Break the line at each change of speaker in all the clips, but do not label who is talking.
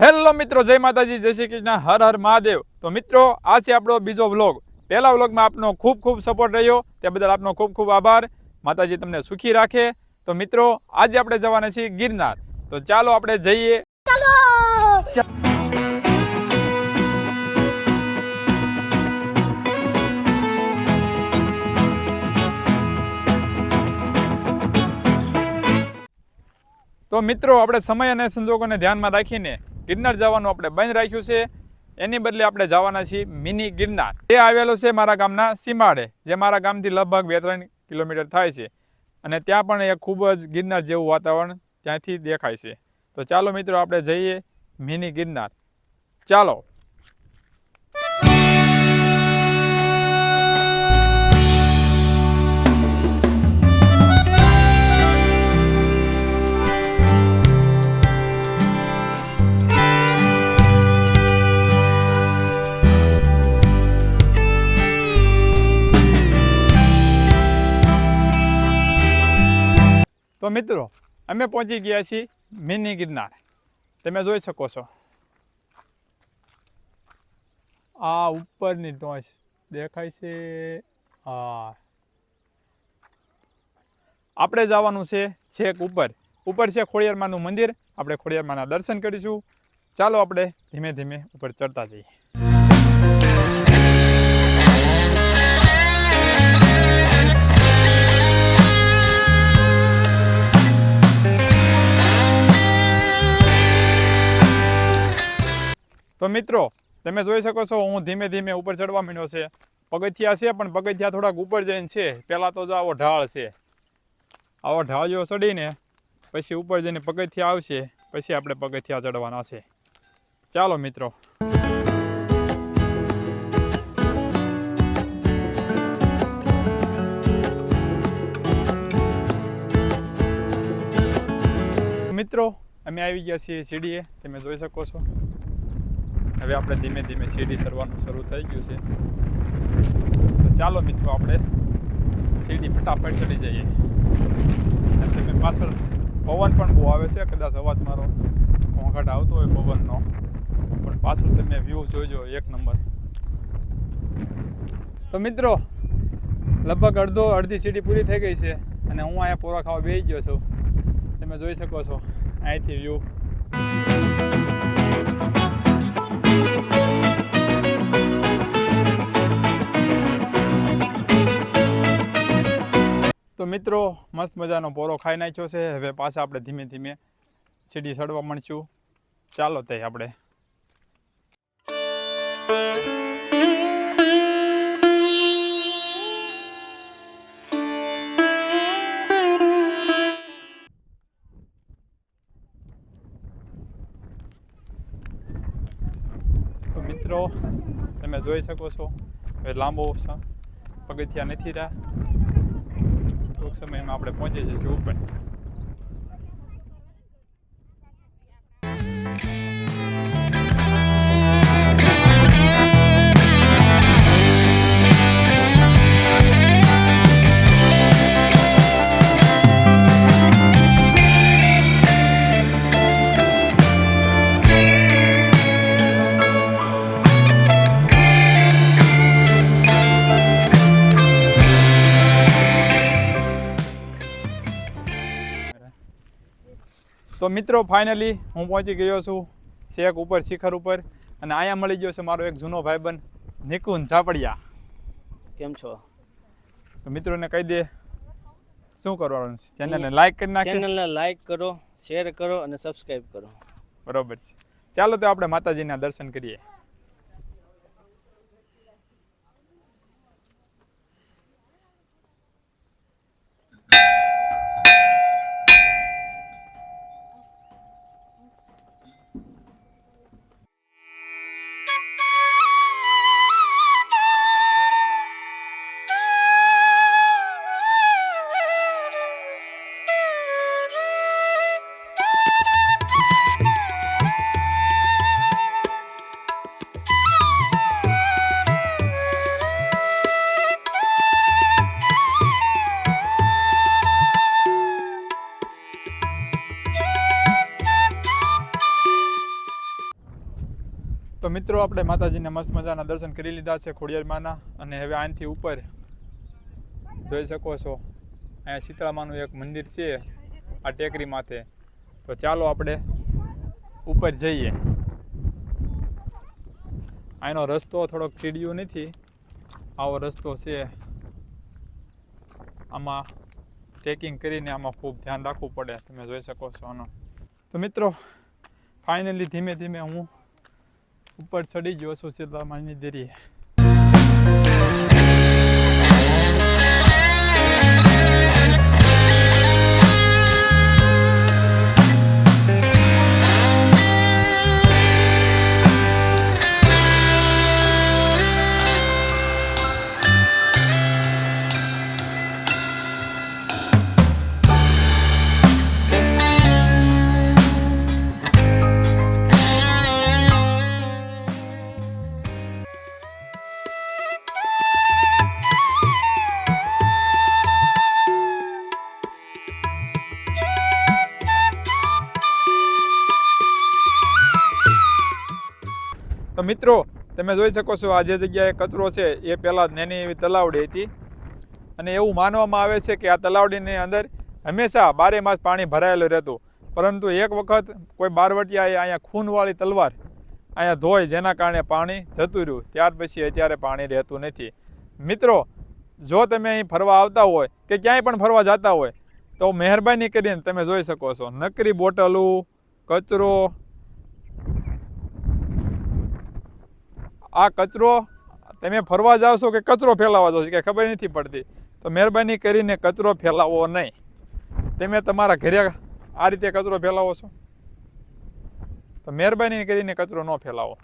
Hello મિત્રો, જય માતાજી, જય શ્રી કૃષ્ણ, હર હર મહાદેવ. તો મિત્રો, આ છે આપણો બીજો વ્લોગ. પહેલા વ્લોગમાં આપનો ખૂબ ખૂબ સપોર્ટ રહ્યો. તે બદલ આપનો ખૂબ ખૂબ આભાર. માતાજી તમને સુખી રાખે. તો મિત્રો, આજે આપણે જવાના છીએ ગિરનાર. તો ચાલો આપણે જઈએ તો મિત્રો, આપણે સમય અને સંજોગોને ધ્યાનમાં રાખીને ગિરનાર જવાનું આપણે બંધ રાખ્યું છે. એની બદલે આપણે જવાના છીએ મિની ગિરનાર. તે આવેલો છે મારા ગામના સીમાડે, જે મારા ગામથી લગભગ બે ત્રણ કિલોમીટર થાય છે. અને ત્યાં પણ એક ખૂબ જ ગિરનાર જેવું વાતાવરણ ત્યાંથી દેખાય છે. તો ચાલો મિત્રો, આપણે જઈએ મિની ગિરનાર. ચાલો. મિત્રો, અમે પહોંચી ગયા છીએ મિની ગિરનાર. તમે જોઈ શકો છો. આ ઉપરની ટોચ દેખાય છે. આ આપણે જવાનું છે છેક ઉપર. ઉપર છે ખોડિયારમાનું મંદિર. આપણે ખોડિયારમાના દર્શન કરીશું. ચાલો આપણે ધીમે ધીમે ઉપર ચડતા જઈએ. તો મિત્રો, તમે જોઈ શકો છો, હું ધીમે ધીમે ઉપર ચડવા માંડ્યો છે. પગથિયા છે, પણ પગથિયા થોડાક ઉપર જઈને છે. પહેલાં તો જો આવો ઢાળ છે. આવો ઢાળ જો ચડીને, પછી ઉપર જઈને પગથિયા આવશે, પછી આપણે પગથિયા ચડવાના છે. ચાલો મિત્રો. મિત્રો, અમે આવી ગયા છીએ સીડીએ. તમે જોઈ શકો છો. હવે આપણે ધીમે ધીમે સીડી સરવાનું શરૂ થઈ ગયું છે. તો ચાલો મિત્રો, આપણે સીડી ફટાફટ ચડી જઈએ. તમે પાછળ પવન પણ બહુ આવે છે, કદાચ અવાજ મારો ઘોંઘાટ આવતો હોય પવનનો. પણ પાછળ તમે વ્યૂ જોજો એક નંબર. તો મિત્રો, લગભગ અડધો, અડધી સીડી પૂરી થઈ ગઈ છે અને હું અહીંયા પોરા ખાવા બેસી ગયો છું. તમે જોઈ શકો છો, અહીંથી વ્યૂ તો મિત્રો, મસ્ત મજાનો પોરો ખાઈ નાખ્યો છે. હવે પાછા આપણે ધીમે ધીમે સીડી ચડવા મળશું. ચાલો તે આપણે. મિત્રો, તમે જોઈ શકો છો, હવે લાંબો પગથિયા નથી રહ્યા. ટૂંક સમયમાં આપણે પહોંચી જઈશું ઉપર તો મિત્રો ફાઇનલી હું પહોંચી ગયો છું શેક ઉપર શિખર ઉપર અને અહીંયા મળી ગયો છે મારો એક જૂનો ભાઈબંધ નિકુંજ ઝાપડિયા.
કેમ છો?
તો મિત્રોને કહી દે શું કરવાનું છે? ચેનલને લાઈક કરી નાખે.
ચેનલને લાઈક કરો શેર કરો અને સબસ્ક્રાઇબ કરો.
બરોબર છે. ચાલો તો આપણે માતાજીના દર્શન કરીએ. મિત્રો, આપણે માતાજીના મસ્ત મજાના દર્શન કરી લીધા છે ખોડિયારમાંના અને હવે આનથી ઉપર જોઈ શકો છો. અહીંયા શીતળામાનું એક મંદિર છે, આ ટેકરી માથે. તો ચાલો આપણે ઉપર જઈએ. આનો રસ્તો થોડોક સીડીયો નથી. આવો રસ્તો છે. આમાં ટ્રેકિંગ કરીને આમાં ખૂબ ધ્યાન રાખવું પડે, તમે જોઈ શકો છો આનો. તો મિત્રો ફાઇનલી ધીમે ધીમે હું ઉપર ચડી ગયો છું શીતળામાની દેરીએ મિત્રો, તમે જોઈ શકો છો આ જે જગ્યાએ કચરો છે, એ પહેલાં નાની એવી તલાવડી હતી. અને એવું માનવામાં આવે છે કે આ તલાવડીની અંદર હંમેશા બારે માસ પાણી ભરાયેલું રહેતું. પરંતુ એક વખત કોઈ બારવટિયાએ અહીંયા ખૂનવાળી તલવાર અહીંયા ધોઈ, જેના કારણે પાણી જતું રહ્યું. ત્યાર પછી અત્યારે પાણી રહેતું નથી. મિત્રો, જો તમે અહીં ફરવા આવતા હોય કે ક્યાંય પણ ફરવા જતા હોય, તો મહેરબાની કરીને તમે જોઈ શકો છો. નકરી બોટલો, કચરો આ કચરો તમે ફરવા છો કે કચરો ફેલાવા જાવ છો કે ખબર નથી પડતી. તો મહેરબાની કરીને કચરો ફેલાવો નહીં. તમે તમારા ઘરે આ રીતે કચરો ફેલાવો છો? તો મહેરબાની કરીને કચરો ન ફેલાવો.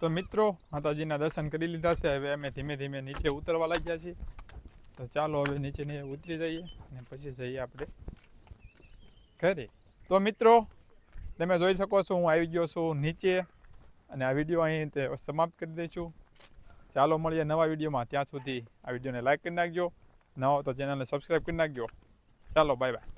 તો મિત્રો, માતાજીના દર્શન કરી લીધા છે. હવે અમે ધીમે ધીમે નીચે ઉતરવા લાગ્યા છીએ. તો ચાલો હવે નીચે ઉતરી જઈએ અને પછી જઈએ આપણે ઘરે. તો મિત્રો, તમે જોઈ શકો છો, હું આવી ગયો છું નીચે અને આ વીડિયો અહીં તે સમાપ્ત કરી દઈશું ચાલો મળીએ નવા વિડીયોમાં. ત્યાં સુધી આ વિડીયોને લાઇક કરી નાખજો. ન હોય તો ચેનલને સબસ્ક્રાઈબ કરી નાખજો. ચાલો બાય બાય